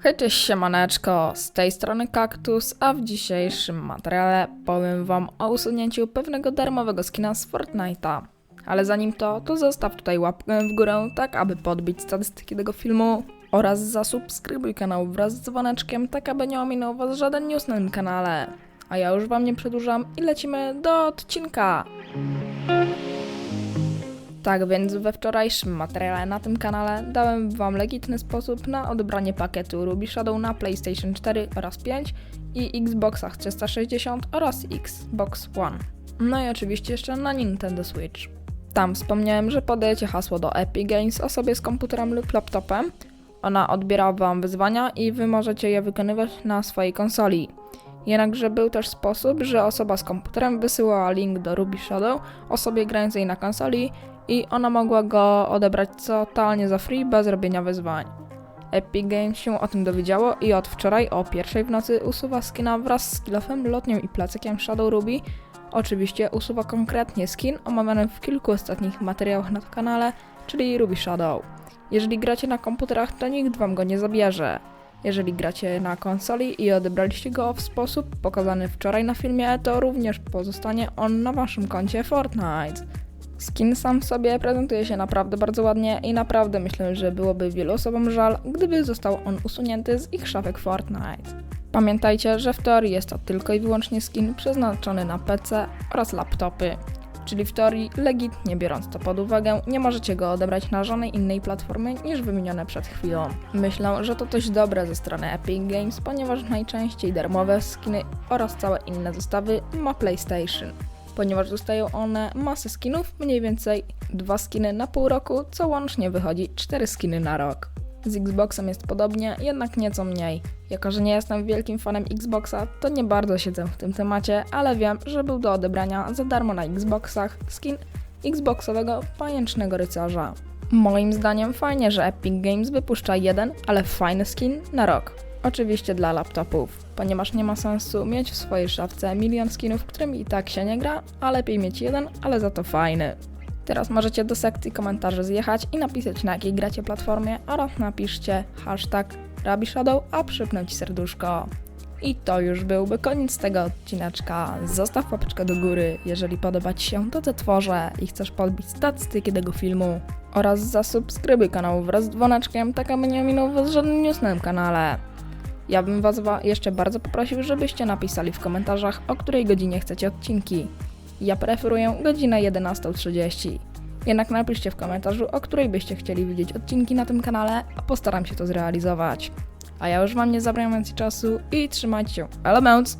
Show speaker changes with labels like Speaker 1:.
Speaker 1: Hej, cześć siemaneczko, z tej strony Kaktus, a w dzisiejszym materiale powiem wam o usunięciu pewnego darmowego skina z Fortnite'a. Ale zanim to, to zostaw tutaj łapkę w górę, tak aby podbić statystyki tego filmu oraz zasubskrybuj kanał wraz z dzwoneczkiem, tak aby nie ominął was żaden news na tym kanale. A ja już wam nie przedłużam i lecimy do odcinka. Tak więc we wczorajszym materiale na tym kanale dałem Wam legitny sposób na odebranie paketu Ruby Shadow na PlayStation 4 oraz 5 i Xboxach 360 oraz Xbox One. No i oczywiście jeszcze na Nintendo Switch. Tam wspomniałem, że podajecie hasło do Epic Games osobie z komputerem lub laptopem. Ona odbiera Wam wyzwania i Wy możecie je wykonywać na swojej konsoli. Jednakże był też sposób, że osoba z komputerem wysyłała link do Ruby Shadow osobie grającej na konsoli i ona mogła go odebrać totalnie za free, bez robienia wyzwań. Epic Games się o tym dowiedziało i od wczoraj o pierwszej w nocy usuwa skina wraz z kilofem, lotnią i plecykiem Shadow Ruby. Oczywiście usuwa konkretnie skin omawiany w kilku ostatnich materiałach na kanale, czyli Ruby Shadow. Jeżeli gracie na komputerach, to nikt wam go nie zabierze. Jeżeli gracie na konsoli i odebraliście go w sposób pokazany wczoraj na filmie, to również pozostanie on na waszym koncie Fortnite. Skin sam w sobie prezentuje się naprawdę bardzo ładnie i naprawdę myślę, że byłoby wielu osobom żal, gdyby został on usunięty z ich szafek Fortnite. Pamiętajcie, że w teorii jest to tylko i wyłącznie skin przeznaczony na PC oraz laptopy. Czyli w teorii, legitnie biorąc to pod uwagę, nie możecie go odebrać na żadnej innej platformy niż wymienione przed chwilą. Myślę, że to dość dobre ze strony Epic Games, ponieważ najczęściej darmowe skiny oraz całe inne zestawy ma PlayStation ponieważ dostają one masę skinów, mniej więcej dwa skiny na pół roku, co łącznie wychodzi 4 skiny na rok. Z Xboxem jest podobnie, jednak nieco mniej. Jako, że nie jestem wielkim fanem Xboxa, to nie bardzo siedzę w tym temacie, ale wiem, że był do odebrania za darmo na Xboxach skin Xboxowego pajęcznego rycerza. Moim zdaniem fajnie, że Epic Games wypuszcza jeden, ale fajny skin na rok. Oczywiście dla laptopów, ponieważ nie ma sensu mieć w swojej szafce milion skinów, którymi i tak się nie gra, a lepiej mieć jeden, ale za to fajny. Teraz możecie do sekcji komentarzy zjechać i napisać na jakiej gracie platformie oraz napiszcie hashtag RabiShadow, a przypnąć serduszko. I to już byłby koniec tego odcineczka. Zostaw łapeczkę do góry, jeżeli podoba Ci się to, co tworzę i chcesz podbić statystyki tego filmu. Oraz zasubskrybuj kanał wraz z dzwoneczkiem, tak aby nie ominął Was żaden news na tym kanale. Ja bym Was wa- jeszcze bardzo poprosił, żebyście napisali w komentarzach, o której godzinie chcecie odcinki. Ja preferuję godzinę 11.30. Jednak napiszcie w komentarzu, o której byście chcieli widzieć odcinki na tym kanale, a postaram się to zrealizować. A ja już Wam nie zabrałem więcej czasu i trzymajcie się. Elements!